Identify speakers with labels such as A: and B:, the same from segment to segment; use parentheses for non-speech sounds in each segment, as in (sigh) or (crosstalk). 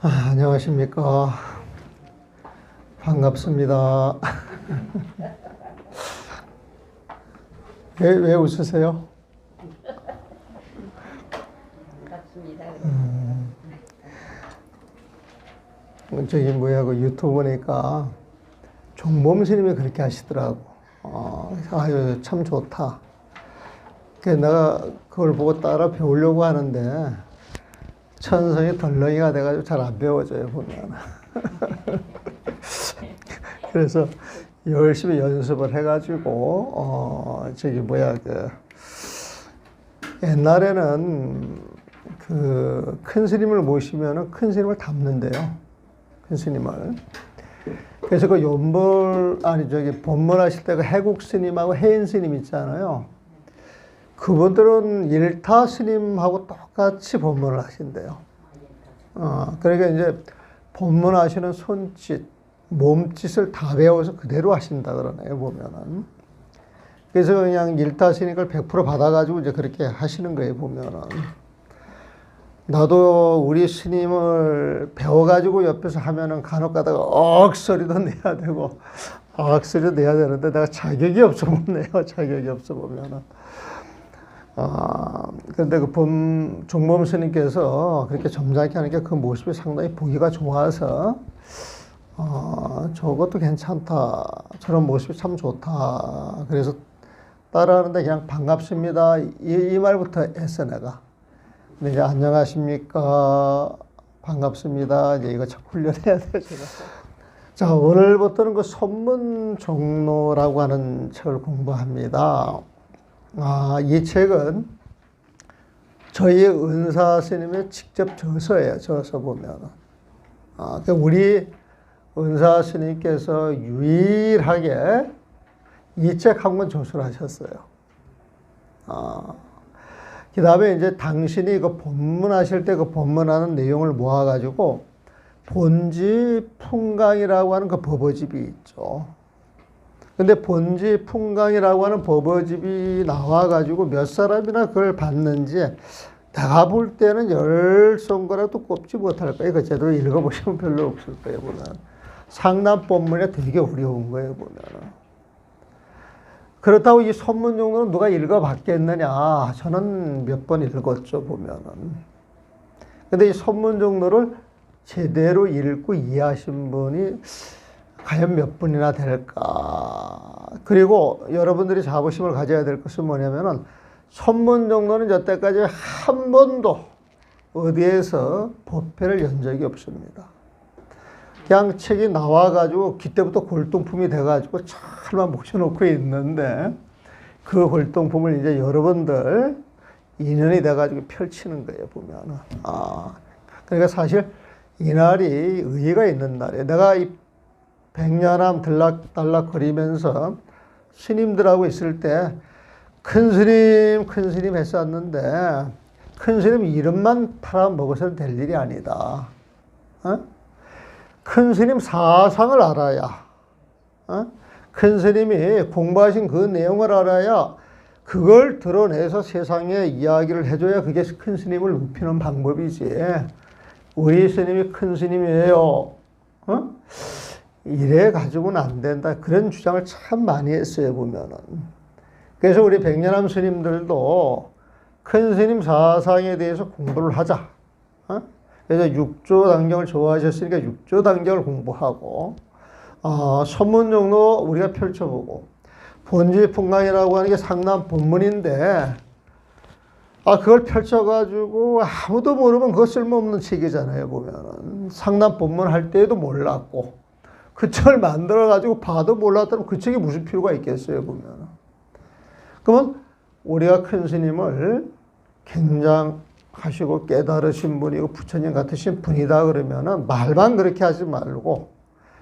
A: 아, 안녕하십니까. 반갑습니다. (laughs) 왜, 왜 웃으세요?
B: 반갑습니다.
A: 저기 뭐야 그 유튜브 보니까 종범 스님이 그렇게 하시더라고. 어, 아유 참 좋다. 그 내가 그걸 보고 따라 배우려고 하는데 천성이 덜렁이가 돼가지고 잘 안 배워져요 보면. (laughs) 그래서 열심히 연습을 해가지고 어 저기 뭐야 그 옛날에는 그 큰 스님을 모시면은 큰 스님을 담는데요. 큰 스님을. 그래서 그 연벌 아니 저기 법문하실 때 그 해국 스님하고 해인 스님 있잖아요. 그분들은 일타 스님하고 똑같이 법문을 하신대요. 어, 그러니까 이제 법문하시는 손짓, 몸짓을 다 배워서 그대로 하신다 그러네요, 보면은. 그래서 그냥 일타 스님을 100% 받아가지고 이제 그렇게 하시는 거예요, 보면은. 나도 우리 스님을 배워가지고 옆에서 하면은 간혹 가다가 억소리도 내야 되고, 억소리도 내야 되는데 내가 자격이 없어 못 내요, 자격이 없어 보면은. 아, 근데 그 본, 종범 스님께서 그렇게 점잖게 하는 게그 모습이 상당히 보기가 좋아서, 어, 저것도 괜찮다. 저런 모습이 참 좋다. 그래서 따라하는데 그냥 반갑습니다. 이, 이 말부터 했어, 내가. 근데 이제 안녕하십니까. 반갑습니다. 이제 이거 참 훈련해야 돼, 제가. 자, 오늘부터는 그 선문 종로라고 하는 책을 공부합니다. 아, 이 책은 저희 은사 스님의 직접 저서예요. 저서 보면. 아, 그 우리 은사 스님께서 유일하게 이 책 한권 조수를 하셨어요. 아, 그 다음에 이제 당신이 그 본문하실 때 그 본문하는 내용을 모아가지고 본지 풍강이라고 하는 그 법어집이 있죠. 근데 본지 풍강이라고 하는 법어집이 나와가지고 몇 사람이나 그걸 봤는지 내가 볼 때는 열 손가락도 꼽지 못할 거예요. 그 제대로 읽어보시면 별로 없을 거예요, 보면. 상남 본문에 되게 어려운 거예요, 보면은. 그렇다고 이 선문 정도는 누가 읽어봤겠느냐? 저는 몇 번 읽었죠, 보면은. 근데 이 선문 정도를 제대로 읽고 이해하신 분이 과연 몇 분이나 될까? 그리고 여러분들이 자부심을 가져야 될 것은 뭐냐면은 선문 정도는 여태까지 한 번도 어디에서 법회를 연 적이 없습니다. 그냥 책이 나와가지고 그때부터 골동품이 돼가지고 잘만 모셔놓고 있는데 그 골동품을 이제 여러분들 인연이 돼가지고 펼치는 거예요 보면은 아 그러니까 사실 이날이 의의가 있는 날이에요. 내가 이 백년암 들락달락 거리면서 스님들하고 있을 때 큰 스님, 큰 스님 했었는데 큰 스님 이름만 팔아먹어서는 될 일이 아니다. 어? 큰 스님 사상을 알아야, 어? 큰 스님이 공부하신 그 내용을 알아야 그걸 드러내서 세상에 이야기를 해줘야 그게 큰 스님을 높이는 방법이지. 우리 스님이 큰 스님이에요. 어? 이래 가지고는 안 된다. 그런 주장을 참 많이 했어요, 보면은. 그래서 우리 백년암 스님들도 큰 스님 사상에 대해서 공부를 하자. 어? 그래서 육조 단경을 좋아하셨으니까 육조 단경을 공부하고, 어, 선문 정도 우리가 펼쳐보고, 본지 풍강이라고 하는 게 상남 본문인데, 아, 그걸 펼쳐가지고 아무도 모르면 그거 쓸모없는 책이잖아요, 보면은. 상남 본문 할 때에도 몰랐고, 그 책을 만들어가지고 봐도 몰랐다면 그 책이 무슨 필요가 있겠어요, 보면. 그러면 우리가 큰 스님을 굉장하시고 깨달으신 분이고 부처님 같으신 분이다 그러면은 말만 그렇게 하지 말고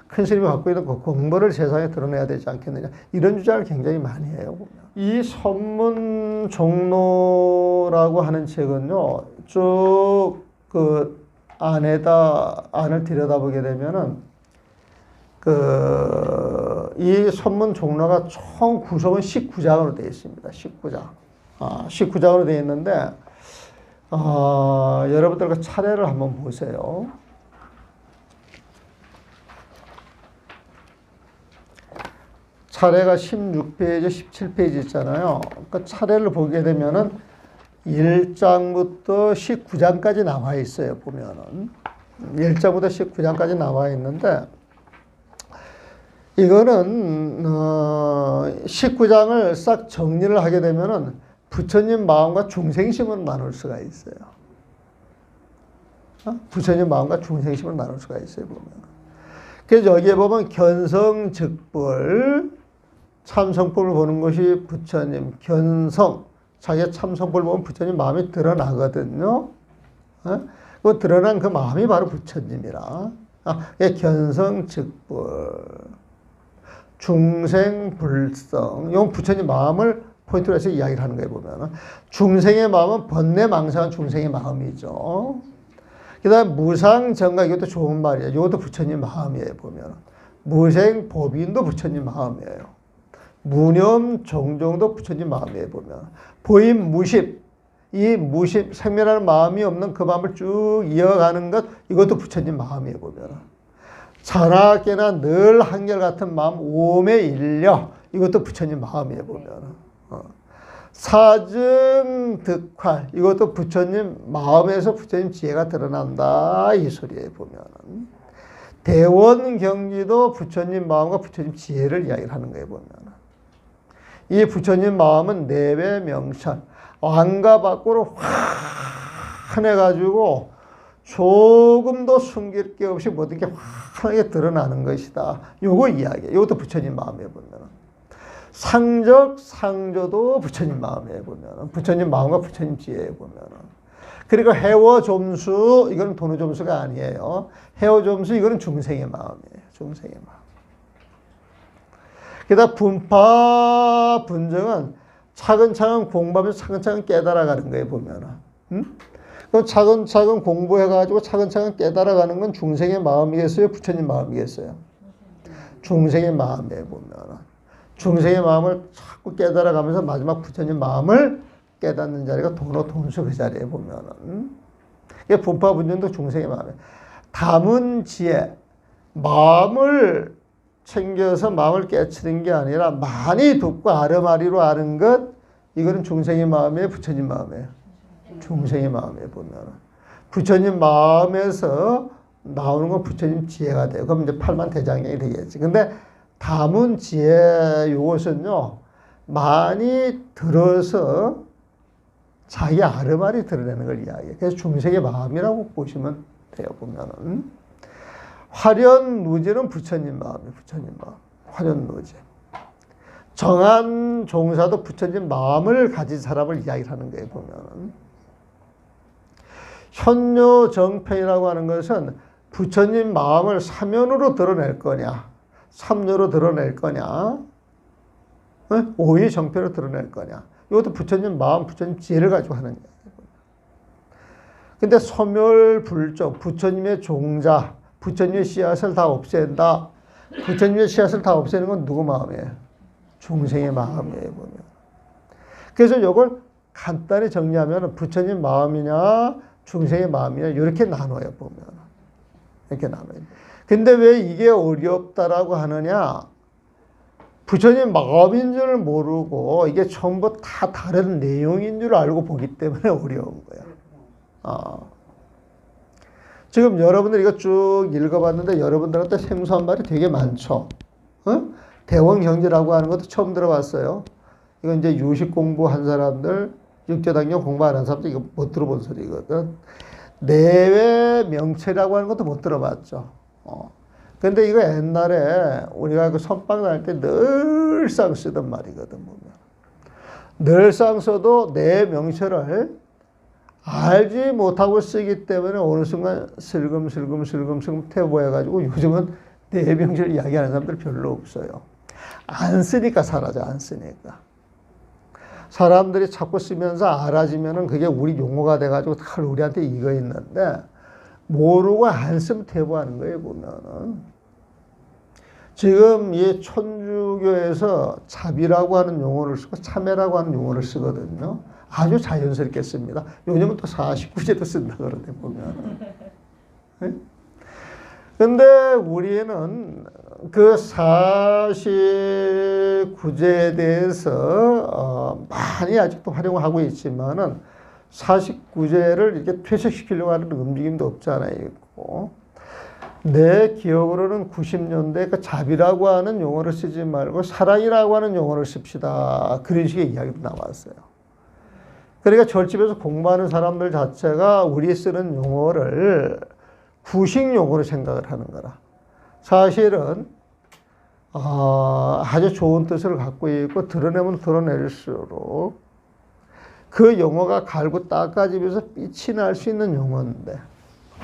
A: 큰 스님이 갖고 있는 그 공부를 세상에 드러내야 되지 않겠느냐. 이런 주장을 굉장히 많이 해요, 보면. 이 선문 종로라고 하는 책은요, 쭉 그 안에다, 안을 들여다보게 되면은 그, 이 선문 종로가 총 구성은 19장으로 되어 있습니다. 19장. 아, 19장으로 되어 있는데, 아, 어, 여러분들과 그 차례를 한번 보세요. 차례가 16페이지, 17페이지 있잖아요. 그 차례를 보게 되면은 1장부터 19장까지 나와 있어요, 보면은. 1장부터 19장까지 나와 있는데, 이거는, 어, 19장을 싹 정리를 하게 되면은 부처님 마음과 중생심으로 나눌 수가 있어요. 어? 부처님 마음과 중생심으로 나눌 수가 있어요, 보면. 그래서 여기에 보면 견성즉불, 참성법을 보는 것이 부처님, 견성, 자기의 참성법을 보면 부처님 마음이 드러나거든요. 어? 그 드러난 그 마음이 바로 부처님이라. 아, 예, 견성즉불, 중생불성. 이건 부처님 마음을 포인트로 해서 이야기를 하는 거예요, 보면. 중생의 마음은 번뇌망상한 중생의 마음이죠. 그 다음 무상정각, 이것도 좋은 말이에요. 이것도 부처님 마음이에요, 보면. 무생법인도 부처님 마음이에요. 무념 종종도 부처님 마음이에요, 보면. 보임 무십, 이 무십, 생멸하는 마음이 없는 그 마음을 쭉 이어가는 것, 이것도 부처님 마음이에요, 보면. 자나깨나 늘 한결같은 마음, 오매 일려, 이것도 부처님 마음이에요, 보면. 어. 사증 득활, 이것도 부처님 마음에서 부처님 지혜가 드러난다, 이 소리에 보면은. 대원 경지도 부처님 마음과 부처님 지혜를 이야기를 하는 거예요, 보면. 이 부처님 마음은 내외 명천, 안과 밖으로 환해가지고 조금도 숨길 게 없이 모든 게 환하게 드러나는 것이다. 요거 이야기예요. 이것도 부처님 마음에 보면. 상적, 상조도 부처님 마음에 보면. 부처님 마음과 부처님 지혜에 보면. 그리고 해워 점수, 이거는 돈의 점수가 아니에요. 해워 점수, 이거는 중생의 마음이에요. 중생의 마음. 게다가 분파 분정은 차근차근 공부하면서 차근차근 깨달아가는 거예요, 보면은. 음? 그럼 차근차근 공부해가지고 차근차근 깨달아가는 건 중생의 마음이겠어요? 부처님 마음이겠어요? 중생의 마음에 보면은. 중생의 마음을 자꾸 깨달아가면서 마지막 부처님 마음을 깨닫는 자리가 도노 돈수 그 자리에 보면은. 이게 분파 분정도 중생의 마음에. 담은 지혜, 마음을 챙겨서 마음을 깨치는 게 아니라 많이 듣고 아르마리로 아는 것 이거는 중생의 마음이에요 부처님 마음이에요 중생의 마음에 보면 부처님 마음에서 나오는 건 부처님 지혜가 돼요 그럼 이제 팔만 대장경이 되겠지 근데 담은 지혜 이것은요 많이 들어서 자기 아르마리 드러내는 걸 이야기해요 그래서 중생의 마음이라고 보시면 돼요 보면은 화련 누지는 부처님 마음이에요. 부처님 마음. 화련 누지. 정한 종사도 부처님 마음을 가진 사람을 이야기를 하는 거예요, 보면은. 현묘 정편이라고 하는 것은 부처님 마음을 사면으로 드러낼 거냐, 삼요로 드러낼 거냐, 어? 오의 정편으로 드러낼 거냐. 이것도 부처님 마음, 부처님 지혜를 가지고 하는 이야기예요. 근데 소멸불정, 부처님의 종자, 부처님의 씨앗을 다 없앤다. 부처님의 씨앗을 다 없애는 건 누구 마음이에요? 중생의 마음이에요, 보면. 그래서 이걸 간단히 정리하면 부처님 마음이냐, 중생의 마음이냐, 이렇게 나눠요, 보면. 이렇게 나눠요. 근데 왜 이게 어렵다라고 하느냐? 부처님 마음인 줄 모르고 이게 전부 다 다른 내용인 줄 알고 보기 때문에 (laughs) 어려운 거야. 아. 지금 여러분들 이거 쭉 읽어봤는데 여러분들한테 생소한 말이 되게 많죠. 어? 대원 경제라고 하는 것도 처음 들어봤어요. 이건 이제 유식 공부한 사람들, 육제당경 공부 안 한 사람들 이거 못 들어본 소리거든. 내외 명체라고 하는 것도 못 들어봤죠. 어. 근데 이거 옛날에 우리가 그 선빵 다닐 때 늘상 쓰던 말이거든, 보면. 늘상 써도 내 명체를 알지 못하고 쓰기 때문에 어느 순간 슬금슬금 슬금슬금 태보해가지고 요즘은 내병실 이야기하는 사람들 별로 없어요. 안 쓰니까 사라져, 안 쓰니까. 사람들이 자꾸 쓰면서 알아지면은 그게 우리 용어가 돼가지고 다 우리한테 이거 있는데 모르고 안 쓰면 태보하는 거예요, 보면은. 지금 이 천주교에서 자비라고 하는 용어를 쓰고 참회라고 하는 용어를 쓰거든요. 아주 자연스럽게 씁니다. 요즘은 또 49제도 쓴다 그러는데 보면. 네? 근데 우리는 그 49제에 대해서 어, 많이 아직도 활용하고 있지만은 49제를 이렇게 퇴색시키려고 하는 움직임도 않아 있고 내 기억으로는 90년대 그 자비라고 하는 용어를 쓰지 말고 사랑이라고 하는 용어를 씁시다. 그런 식의 이야기도 나왔어요. 그러니까 절집에서 공부하는 사람들 자체가 우리 쓰는 용어를 구식 용어로 생각을 하는 거라. 사실은 어, 아주 좋은 뜻을 갖고 있고 드러내면 드러낼수록 그 용어가 갈고 닦아지면서 빛이 날 수 있는 용어인데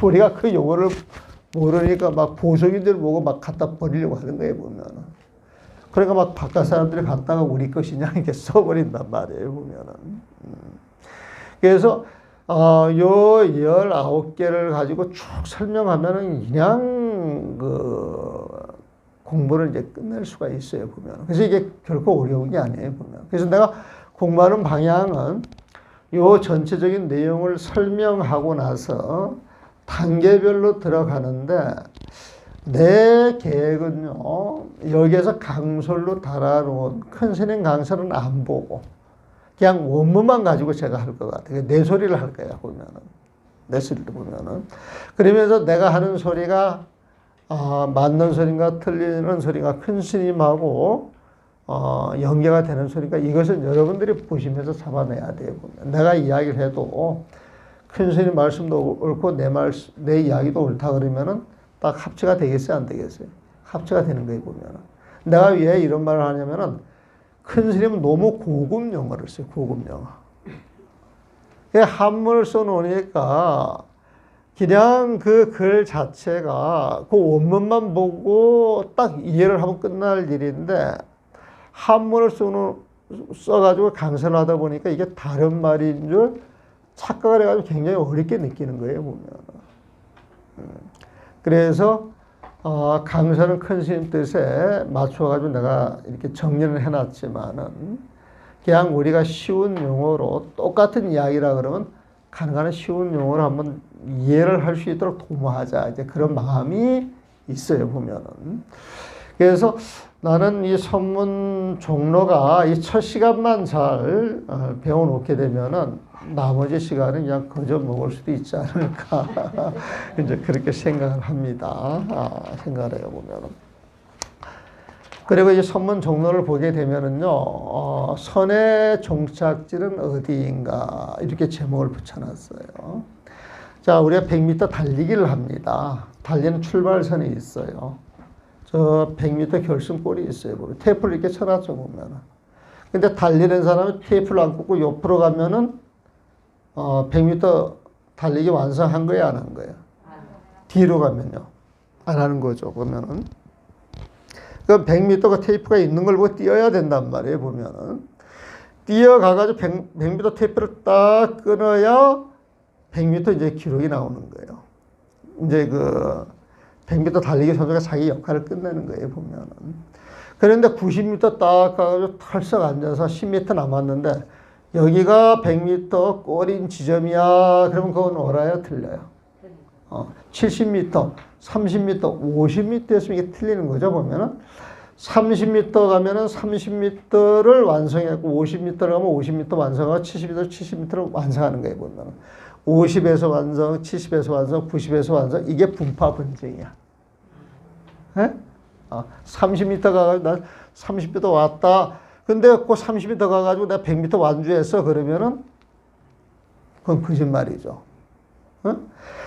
A: 우리가 그 용어를 모르니까 막 보석인들 보고 막 갖다 버리려고 하는 거예요 보면은 그러니까 막 바깥 사람들이 갖다가 우리 것이냐 이렇게 (laughs) 써버린단 말이에요 보면은 음. 그래서 어, 요 19개를 가지고 쭉 설명하면은 그냥 그 공부를 이제 끝낼 수가 있어요, 보면. 그래서 이게 결코 어려운 게 아니에요, 보면. 그래서 내가 공부하는 방향은 요 전체적인 내용을 설명하고 나서 단계별로 들어가는데 내 계획은요, 여기에서 강설로 달아놓은 큰 스님 강설은 안 보고 그냥 원문만 가지고 제가 할 것 같아요. 내 소리를 할 거야, 보면은. 내 소리를 보면은. 그러면서 내가 하는 소리가, 어, 맞는 소리인가 틀리는 소리가 큰 스님하고, 어, 연계가 되는 소리가 이것은 여러분들이 보시면서 잡아내야 돼요. 내가 이야기를 해도 큰 스님 말씀도 옳고 내 말, 내 이야기도 옳다 그러면은 딱 합치가 되겠어요, 안 되겠어요? 합치가 되는 거예요, 보면은. 내가 왜 이런 말을 하냐면은 큰 스님은 너무 고급 용어를 써요. 고급 용어. 한문을 써놓으니까 그냥 그 글 자체가 그 원문만 보고 딱 이해를 하면 끝날 일인데 한문을 써놓, 써가지고 강사를 하다 보니까 이게 다른 말인 줄 착각을 해가지고 굉장히 어렵게 느끼는 거예요, 보면. 음. 그래서 어, 강서는 큰 스님 뜻에 맞춰가지고 내가 이렇게 정리를 해놨지만은 그냥 우리가 쉬운 용어로 똑같은 이야기라 그러면 가능한 한 쉬운 용어로 한번 이해를 할 수 있도록 도모하자. 이제 그런 마음이 있어요, 보면은. 그래서 나는 이 선문 종로가 이 첫 시간만 잘 어, 배워놓게 되면은 나머지 시간은 그냥 거저 먹을 수도 있지 않을까. (laughs) 이제 그렇게 생각을 합니다. 아, 생각을 해요, 보면은. 그리고 이 선문 종로를 보게 되면은요, 어, 선의 종착지는 어디인가, 이렇게 제목을 붙여놨어요. 자, 우리가 100m 달리기를 합니다. 달리는 출발선이 있어요. 저 100m 결승골이 있어요. 보면 테이프를 이렇게 쳐놨죠, 보면은. 근데 달리는 사람은 테이프를 안 꽂고 옆으로 가면은 어, 100m 달리기 완성한 거예요, 안 한 거예요? 뒤로 가면요. 안 하는 거죠, 보면은. 그 100m가 테이프가 있는 걸 보고 뛰어야 된단 말이에요, 보면은. 뛰어가가지고 100, 100m 테이프를 딱 끊어야 100m 이제 기록이 나오는 거예요. 이제 그 100m 달리기 선수가 자기 역할을 끝내는 거예요, 보면은. 그런데 90m 딱 가가지고 털썩 앉아서 10m 남았는데 여기가 100m 꼬린 지점이야. 그러면 그건 옳아요, 틀려요? 어, 70m, 30m, 50m였으면 이게 틀리는 거죠, 보면은. 30m 가면은 30m를 완성했고, 50m를 가면 50m 완성하고, 70m, 70m를 완성하는 거예요, 보면은. 50에서 완성, 70에서 완성, 90에서 완성, 이게 분파 분쟁이야. 예? 어, 30m 가가지고 난 30m 왔다. 근데 그 30m 가가지고 내가 100m 완주했어. 그러면은 그건 거짓말이죠. 어?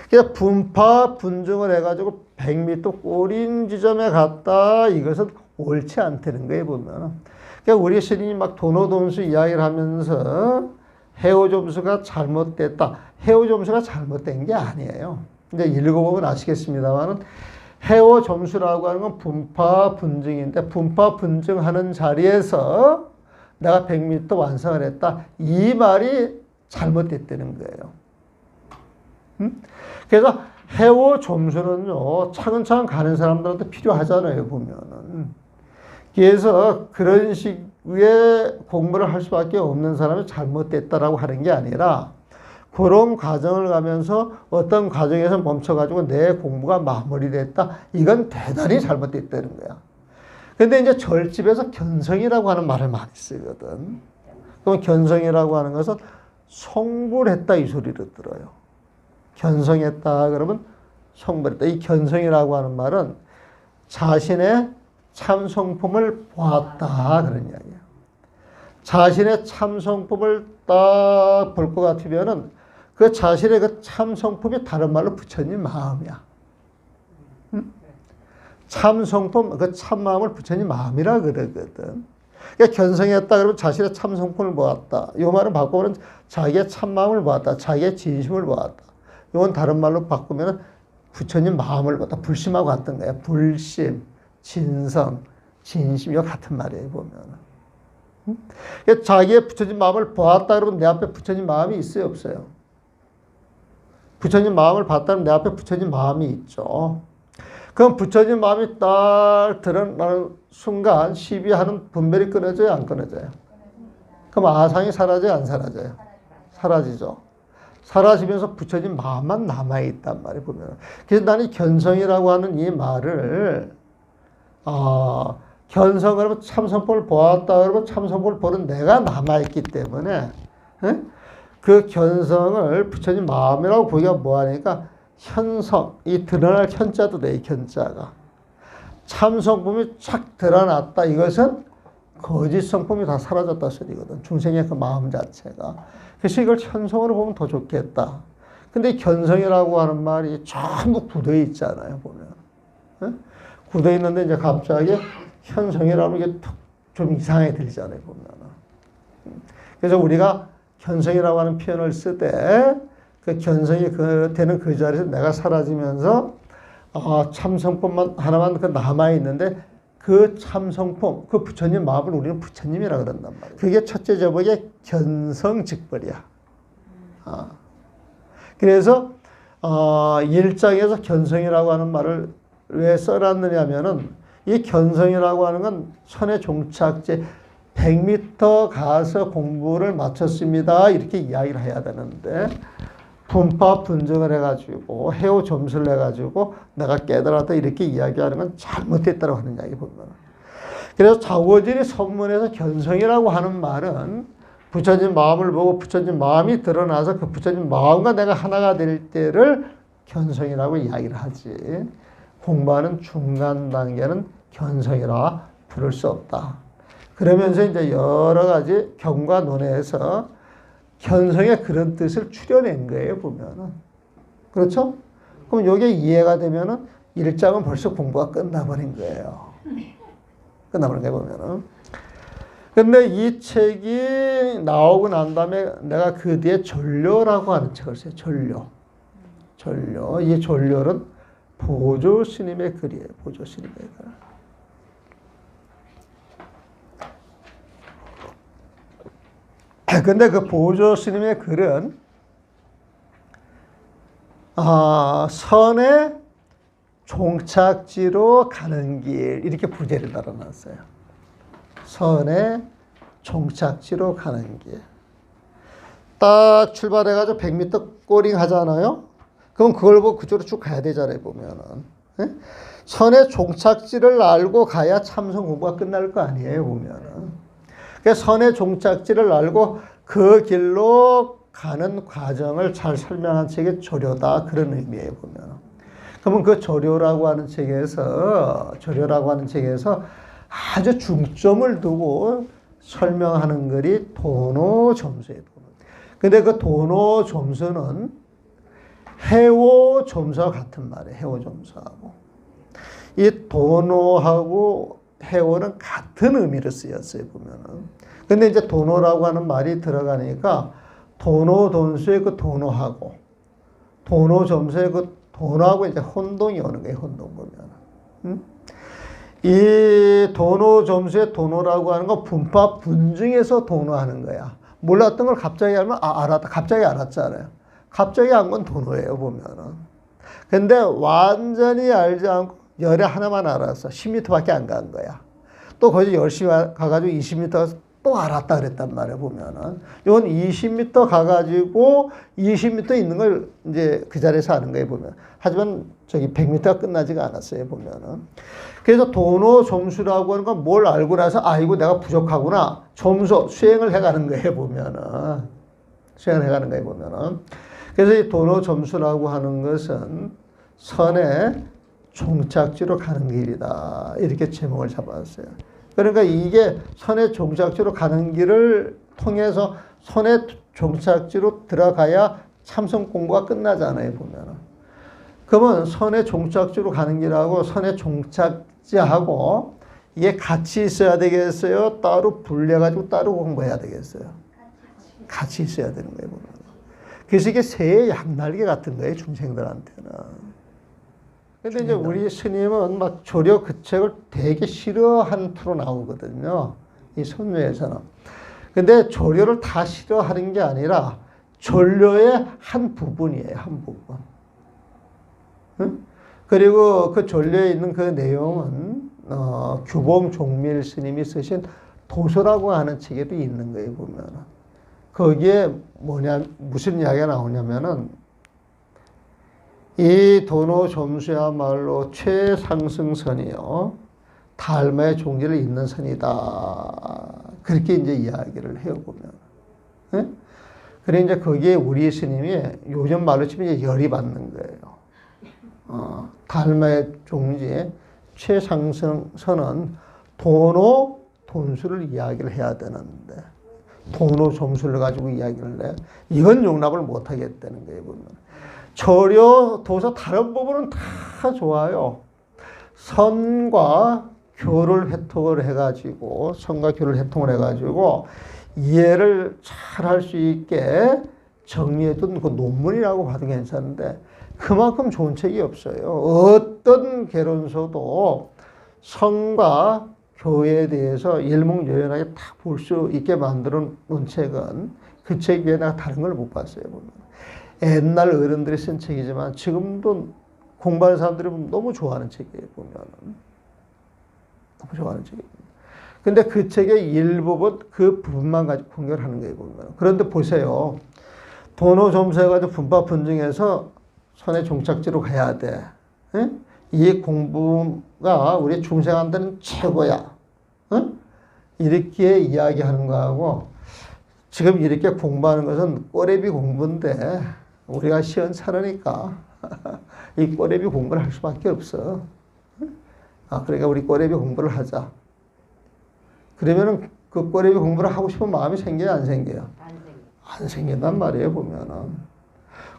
A: 그래서 분파 분증을 해가지고 100m 꼬린 지점에 갔다. 이것은 옳지 않다는 거예요, 보면. 그러니까 우리 스님이 막 도노돈수 이야기를 하면서 해오 점수가 잘못됐다. 해오 점수가 잘못된 게 아니에요. 이제 읽어보면 아시겠습니다만은 해오 점수라고 하는 건 분파 분증인데 분파 분증하는 자리에서 내가 100m 완성을 했다. 이 말이 잘못됐다는 거예요. 음? 그래서 해오 점수는요, 차근차근 가는 사람들한테 필요하잖아요, 보면은. 그래서 그런 식의 공부를 할 수밖에 없는 사람이 잘못됐다라고 하는 게 아니라 그런 과정을 가면서 어떤 과정에서 멈춰가지고 내 공부가 마무리됐다. 이건 대단히 잘못됐다는 거야. 근데 이제 절집에서 견성이라고 하는 말을 많이 쓰거든. 그럼 견성이라고 하는 것은 성불했다 이 소리를 들어요. 견성했다 그러면 성불했다. 이 견성이라고 하는 말은 자신의 참성품을 보았다 그런 이야기예요. 자신의 참성품을 딱 볼 것 같으면은 그 자신의 그 참성품이 다른 말로 부처님 마음이야. 응? 참성품, 그 참마음을 부처님 마음이라 그러거든. 그러니까 견성했다 그러면 자신의 참성품을 보았다. 이 말은 바꾸면 자기의 참마음을 보았다. 자기의 진심을 보았다. 이건 다른 말로 바꾸면 부처님 마음을 보았다. 불심하고 같은 거야. 불심, 진성, 진심 이거 같은 말이에요 보면은. 응? 그러니까 자기의 부처님 마음을 보았다 그러면 내 앞에 부처님 마음이 있어요 없어요? 부처님 마음을 봤다면 내 앞에 부처님 마음이 있죠. 그럼 부처님 마음이 딱 드러나는 순간 시비하는 분별이 끊어져요, 안 끊어져요? 그럼 아상이 사라져요, 안 사라져요? 사라지죠. 사라지면서 부처님 마음만 남아있단 말이에요, 보면. 그래서 나는 견성이라고 하는 이 말을, 어, 견성 그러면 참선법을 보았다 그러면 참선법을 보는 내가 남아있기 때문에, 에? 그 견성을 부처님 마음이라고 보기가 뭐하니까 현성, 이 드러날 현자도 돼, 이 현자가. 참성품이 착 드러났다. 이것은 거짓 성품이 다 사라졌다 소리거든. 중생의 그 마음 자체가. 그래서 이걸 현성으로 보면 더 좋겠다. 근데 견성이라고 하는 말이 전부 굳어 있잖아요, 보면. 예? 굳어 있는데 이제 갑자기 현성이라는 게 좀 이상하게 들리잖아요, 보면. 그래서 우리가 견성이라고 하는 표현을 쓰되 그 견성이 그 되는 그 자리에서 내가 사라지면서 아, 참성품만 하나만 그 남아 있는데 그 참성품, 그 부처님 마음을 우리는 부처님이라 그런단 말이에요. 그게 첫째 제목의 견성직벌이야. 아. 그래서 어, 일장에서 견성이라고 하는 말을 왜 써놨느냐 면은 이 견성이라고 하는 건 선의 종착제 100m 가서 공부를 마쳤습니다. 이렇게 이야기를 해야 되는데 분파 분석을 해가지고 해오 점수를 해가지고 내가 깨달았다 이렇게 이야기하는 건 잘못됐다고 하는 이야기 보면 그래서 자고진이 선문에서 견성이라고 하는 말은 부처님 마음을 보고 부처님 마음이 드러나서 그 부처님 마음과 내가 하나가 될 때를 견성이라고 이야기를 하지 공부하는 중간 단계는 견성이라 부를 수 없다. 그러면서 이제 여러 가지 경과 논에서 견성의 그런 뜻을 추려낸 거예요, 보면은. 그렇죠? 그럼 이게 이해가 되면은 일장은 벌써 공부가 끝나버린 거예요. 끝나버린 거예요, 보면은. 근데 이 책이 나오고 난 다음에 내가 그 뒤에 전료라고 하는 책을 써요, 전료. 전료. 이 전료는 보조 스님의 글이에요, 보조 스님의 글. (coughs) 근데 그 보조 스님의 글은 아, 선의 종착지로 가는 길 이렇게 부제를 달아놨어요. 선의 종착지로 가는 길. 딱 출발해가지고 100m 꼬링 하잖아요. 그럼 그걸 보고 그쪽으로 쭉 가야 되잖아요, 보면은. 예? 선의 종착지를 알고 가야 참선 공부가 끝날 거 아니에요, 보면은. 그 선의 종착지를 알고 그 길로 가는 과정을 잘 설명한 책이 조료다 그런 의미예요 보면. 그러면 그 조료라고 하는 책에서 조료라고 하는 책에서 아주 중점을 두고 설명하는 글이 도노 점수예요. 도노. 근데 그 도노 점수는 해오 점수와 같은 말이에요. 해오 점수하고 이 도노하고 해오는 같은 의미로 쓰였어요, 보면은. 근데 이제 도노라고 하는 말이 들어가니까 도노 돈수의 그 도노하고 도노 점수의 그 도노하고 이제 혼동이 오는 거예요, 혼동 보면은. 음? 이 도노 점수의 도노라고 하는 건 분파 분중에서 도노하는 거야. 몰랐던 걸 갑자기 알면 아, 알았다. 갑자기 알았잖아요. 갑자기 한 건 도노예요, 보면은. 근데 완전히 알지 않고 열에 하나만 알았어. 10m밖에 안 간 거야. 또 거기 열심히 가가지고 20m 또 알았다 그랬단 말이에요, 보면은. 이건 20m 가가지고 20m 있는 걸 이제 그 자리에서 아는 거예요, 보면. 하지만 저기 100m가 끝나지가 않았어요, 보면은. 그래서 도노 점수라고 하는 건 뭘 알고 나서 아, 이거 내가 부족하구나. 점수, 수행을 해가는 거예요, 보면은. 수행을 해가는 거예요, 보면은. 그래서 이 도노 점수라고 하는 것은 선의 종착지로 가는 길이다. 이렇게 제목을 잡았어요. 그러니까 이게 선의 종착지로 가는 길을 통해서 선의 종착지로 들어가야 참선 공부가 끝나잖아요, 보면은. 그러면 선의 종착지로 가는 길하고 선의 종착지하고 이게 같이 있어야 되겠어요? 따로 분리해가지고 따로 공부해야 되겠어요? 같이 있어야 되는 거예요, 보면. 그래서 이게 새의 양날개 같은 거예요, 중생들한테는. 근데 이제 우리 스님은 막 조려 그 책을 되게 싫어한 투로 나오거든요. 이 선묘에서는. 근데 조료를 다 싫어하는 게 아니라 전료의 한 부분이에요, 한 부분. 응? 그리고 그 전료에 있는 그 내용은 어, 규봉 종밀 스님이 쓰신 도서라고 하는 책에도 있는 거예요, 보면은. 거기에 뭐냐, 무슨 이야기가 나오냐면은 이 도노 점수야말로 최상승선이요. 달마의 종지를 잇는 선이다. 그렇게 이제 이야기를 해요, 보면. 예? 그래, 이제 거기에 우리 스님이 요즘 말로 치면 이제 열이 받는 거예요. 어, 달마의 종지의 최상승선은 도노 돈수를 이야기를 해야 되는데, 도노 점수를 가지고 이야기를 해. 이건 용납을 못 하겠다는 거예요, 보면. 절여 도서 다른 부분은 다 좋아요. 선과 교를 회통을 해가지고 선과 교를 회통을 해가지고 이해를 잘 할 수 있게 정리해둔 그 논문이라고 봐도 괜찮은데 그만큼 좋은 책이 없어요. 어떤 개론서도 선과 교에 대해서 일목요연하게 다 볼 수 있게 만들어 놓은 책은 그 책 외에 내가 다른 걸 못 봤어요. 보면. 옛날 어른들이 쓴 책이지만 지금도 공부하는 사람들이 너무 좋아하는 책이에요, 보면은. 너무 좋아하는 책이에요. 근데 그 책의 일부분, 그 부분만 가지고 공격을 하는 거예요, 보면. 그런데 보세요. 도노 점수해가지고 분파 분증해서 선의 종착지로 가야 돼. 예? 이 공부가 우리 중생한테는 최고야. 어? 이렇게 이야기하는 거하고 지금 이렇게 공부하는 것은 꼬레비 공부인데 우리가 시원찮으니까 (laughs) 이 꼬레비 공부를 할 수밖에 없어. 아, 그러니까 우리 꼬레비 공부를 하자. 그러면은 그 꼬레비 공부를 하고 싶은 마음이 생겨요, 안 생겨요?
B: 안 생겨.
A: 안 생긴단 말이에요, 보면은.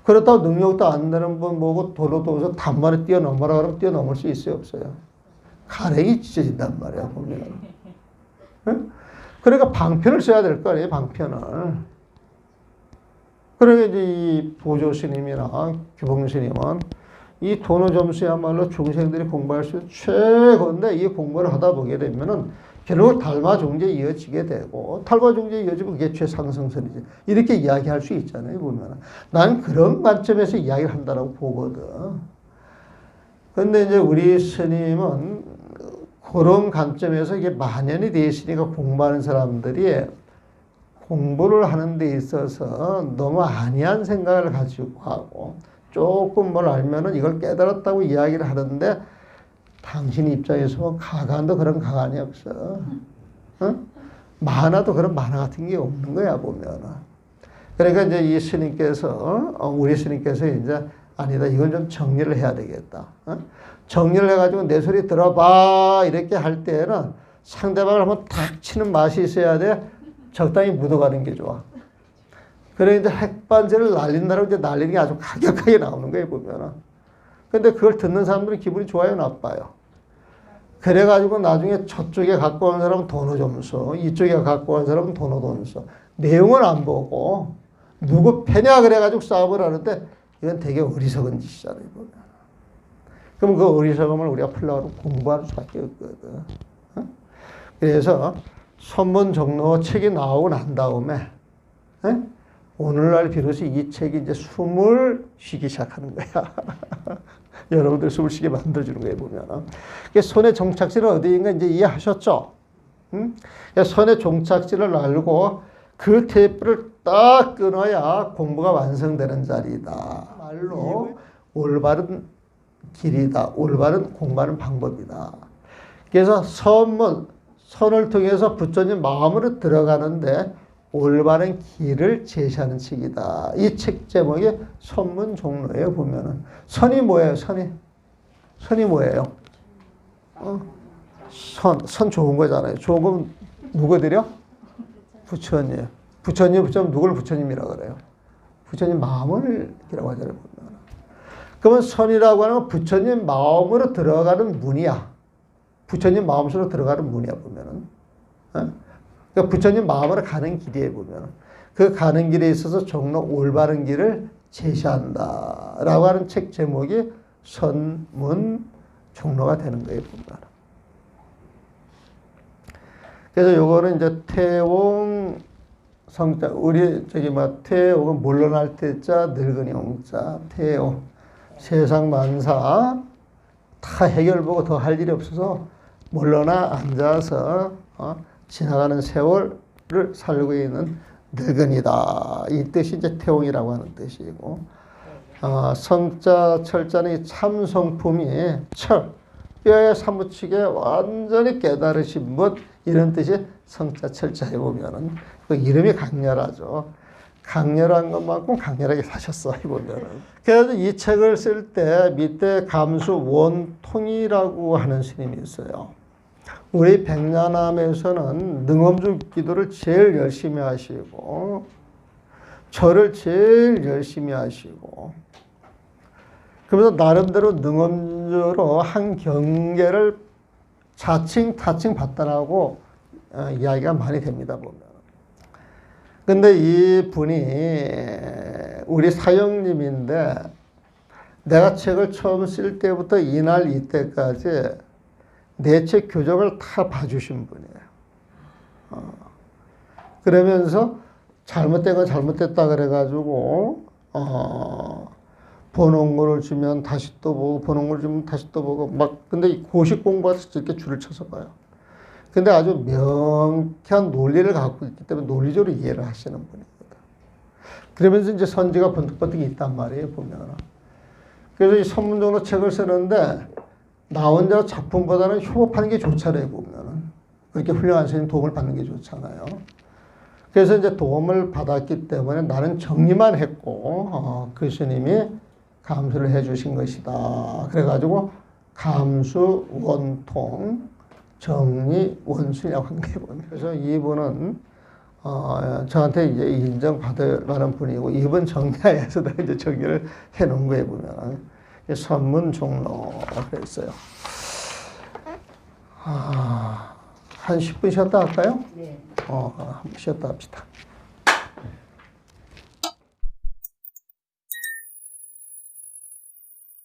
A: 그렇다고 능력도 안 되는 분 보고 도로 도서 단번에 뛰어넘어라 그러면 뛰어넘을 수 있어요, 없어요? 가랭이 찢어진단 말이야, 보면은. 응? 그러니까 방편을 써야 될 거 아니에요, 방편을. 그러니까 이제 이 보조 스님이나 규봉 스님은 이 도노 점수야말로 중생들이 공부할 수 있는 최고인데 이 공부를 하다 보게 되면은 결국 달마 종지에 이어지게 되고 달마 종지에 이어지면 그게 최상승선이지 이렇게 이야기할 수 있잖아요 보면은 난 그런 관점에서 이야기를 한다라고 보거든. 근데 이제 우리 스님은 그런 관점에서 이게 만연이 돼 있으니까 공부하는 사람들이 공부를 하는 데 있어서 너무 안이한 생각을 가지고 하고 조금 뭘 알면은 이걸 깨달았다고 이야기를 하는데 당신 입장에서 보면 가관도 그런 가관이 없어. 어? 만화도 그런 만화 같은 게 없는 거야 보면은. 그러니까 이제 이 스님께서 어, 우리 스님께서 이제 아니다 이건 좀 정리를 해야 되겠다. 어? 정리를 해가지고 내 소리 들어봐 이렇게 할 때는 상대방을 한번 탁 치는 맛이 있어야 돼. 적당히 묻어가는 게 좋아. 그래 이제 핵반지를 날린다고 이제 날리는 게 아주 가격하게 나오는 거예요 보면은. 근데 그걸 듣는 사람들은 기분이 좋아요 나빠요. 그래가지고 나중에 저쪽에 갖고 온 사람은 돈을 점수, 이쪽에 갖고 온 사람은 돈을 돈수. 내용은 안 보고 누구 패냐 그래가지고 싸움을 하는데 이건 되게 어리석은 짓이잖아요 보면. 그럼 그 어리석음을 우리가 풀려고 공부하는 수밖에 없거든. 어? 그래서 선문 종로 책이 나오고 난 다음에 에? 오늘날 비로소 이 책이 이제 숨을 쉬기 시작하는 거야. (laughs) 여러분들 숨을 쉬게 만들어주는 거예요 보면. 손의 정착지는 어디인가 이제 이해하셨죠? 응? 그러니까 선의 종착지를 알고 그 테이프를 딱 끊어야 공부가 완성되는 자리다. 말로 올바른 길이다. 올바른 공부하는 방법이다. 그래서 선문, 선을 통해서 부처님 마음으로 들어가는데 올바른 길을 제시하는 책이다. 이 책 제목이 선문 종로에 보면은 선이 뭐예요? 선이 선이 뭐예요? 어? 선, 선 좋은 거잖아요. 좋은 건 누구 드려? 부처님. 부처님, 부처님 누굴 부처님이라 그래요? 부처님 마음을 이라고 하잖아요. 그러면 선이라고 하는 건 부처님 마음으로 들어가는 문이야. 부처님 마음속으로 들어가는 문이야 보면은. 어? 그러니까 부처님 마음으로 가는 길이에 보면은 그 가는 길에 있어서 종로 올바른 길을 제시한다라고 하는 책 제목이 선문 종로가 되는 거예요 보면. 그래서 요거는 이제 태옹 성자 우리 저기 뭐 태옹은 물러날 때자 늙은이 옹자 태옹 세상 만사 다 해결 보고 더 할 일이 없어서 물러나 앉아서 어, 지나가는 세월을 살고 있는 늙은이다. 이 뜻이 이제 태옹이라고 하는 뜻이고, 어, 성자 철자는 이 참성품이 철, 뼈에 사무치게 완전히 깨달으신 분 이런 뜻이 성자 철자에 보면은 그 이름이 강렬하죠. 강렬한 것만큼 강렬하게 사셨어 이 보면은. 그래서 이 책을 쓸 때 밑에 감수 원통이라고 하는 스님이 있어요. 우리 백년암에서는 능엄주 기도를 제일 열심히 하시고 절을 제일 열심히 하시고 그러면서 나름대로 능엄주로 한 경계를 자칭 타칭 받다라고 어, 이야기가 많이 됩니다 보면. 근데 이 분이 우리 사형님인데 내가 책을 처음 쓸 때부터 이날 이때까지 내 책 교정을 다 봐주신 분이에요. 어. 그러면서 잘못된 건 잘못됐다 그래가지고 어, 보는 거를 주면 다시 또 보고 보는 걸 주면 다시 또 보고 막 근데 고식 공부해서 이렇게 줄을 쳐서 봐요. 근데 아주 명쾌한 논리를 갖고 있기 때문에 논리적으로 이해를 하시는 분이거든. 그러면서 이제 선지가 번뜩번뜩 있단 말이에요, 보면. 그래서 이 선문정로 책을 쓰는데 나 혼자 작품보다는 협업하는 게 좋잖아요, 보면은. 그렇게 훌륭한 선생님 도움을 받는 게 좋잖아요. 그래서 이제 도움을 받았기 때문에 나는 정리만 했고, 어, 그 스님이 감수를 해 주신 것이다. 그래가지고 감수 원통 정리 원수라고 하는 게 보면. 그래서 이분은 어, 저한테 이제 인정받을 만한 분이고 이번 정리하에서도 이제 정리를 해 놓은 거에 보면 선문 종로 그랬어요. 아, 한 10분 쉬었다 할까요?
B: 네.
A: 어, 한번 쉬었다 합시다.